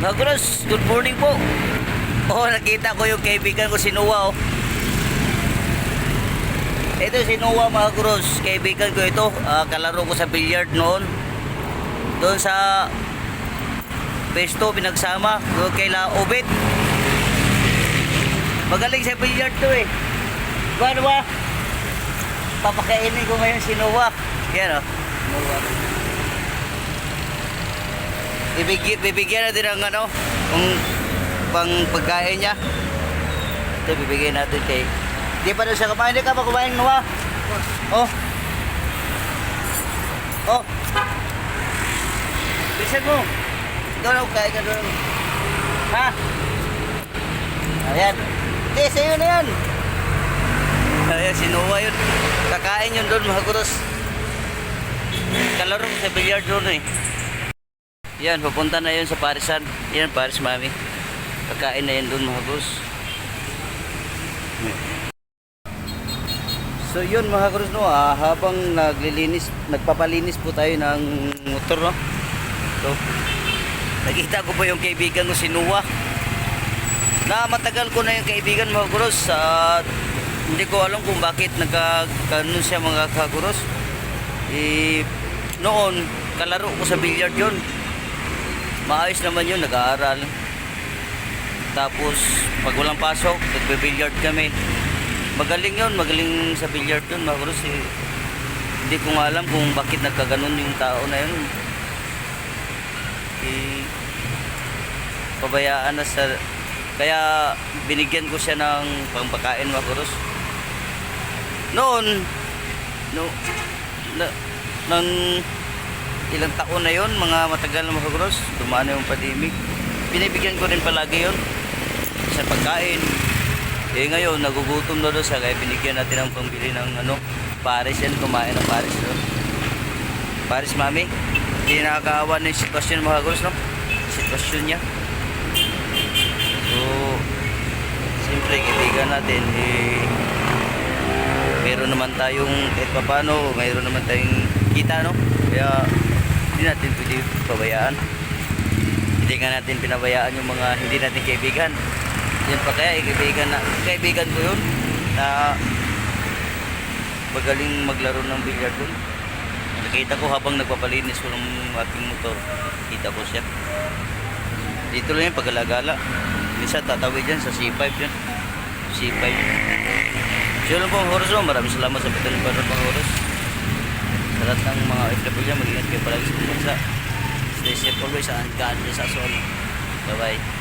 Mga good morning po. Oh, nakita ko yung kaibigan ko si Noah oh. Ito si Noah mga Cruz, kaibigan ko ito. Ah, kalaro ko sa billiard noon. Doon sa Pesto, pinagsama. Doon kay La Obet. Magaling sa billiard to eh. Ano ba? Papakainin ko ngayon si Noah. Yan oh. Bibigyan, bibigyan natin ng ano, kung pang pagkain niya. Ito, bibigyan natin kay... Di pa doon siya kumain. Di ka pa kumain, Noah? Oh. Oh. Bilisan mo. Ikaw na, kain ka doon. Ha? Ayan. Hindi, sa'yo na yan. Ayan, si Noah yun. Kakain yun doon, mga kuros. Kalaro sa billiard doon eh. Yan, pupunta na yun sa Parisan. Yan, Paris Mami. Kakain na yun doon mga kuros. So yun mga kuros no, ah, habang naglilinis, nagpapalinis po tayo ng motor no. So, nakita ko po yung kaibigan ko si Noah. Na matagal ko na yung kaibigan mga kuros. At hindi ko alam kung bakit nagkaganon siya mga kakuros. Eh, noon, kalaro ko sa billiard yun. Maayos naman yun, nag-aaral. Tapos, pag walang pasok, nagbe-billiard kami. Magaling yun, magaling sa billiard yun, mga kuros. Eh, hindi ko nga alam kung bakit nagkaganon yung tao na yun. Eh, pabayaan na sa... Kaya binigyan ko siya ng pangpakain, mga kuros. Noon, no, na, nang ilang taon na yon mga matagal na mga kuros, dumaan na yung pandemic. Binibigyan ko rin palagi yon sa pagkain. Eh ngayon, nagugutom na doon siya, kaya binigyan natin ng pambili ng ano, Paris yan, kumain ng Paris doon. Paris, mami. Hindi nakakaawa na yung sitwasyon mga kuros, no? Sitwasyon niya. So, siyempre, kaibigan natin, eh, meron naman tayong kahit pa paano, mayroon naman tayong kita, no? Kaya, hindi natin pwede pabayaan. Hindi nga natin pinabayaan yung mga hindi natin kaibigan. Yan pa kaya, eh, kaibigan, na, kaibigan ko yun, na magaling maglaro ng billiard dun. Nakita ko habang nagpapalinis ko ng aking motor, kita ko siya. Dito lang yung paggalagala. Minsan tatawid dyan sa C5 yan. C5. So yun lang po ang oras mo. Maraming salamat sa patuloy para pang oras. Sa lahat ng mga FW dyan, mag-ingat kayo palagi sa bansa. Stay safe always and God bless us all. Bye-bye.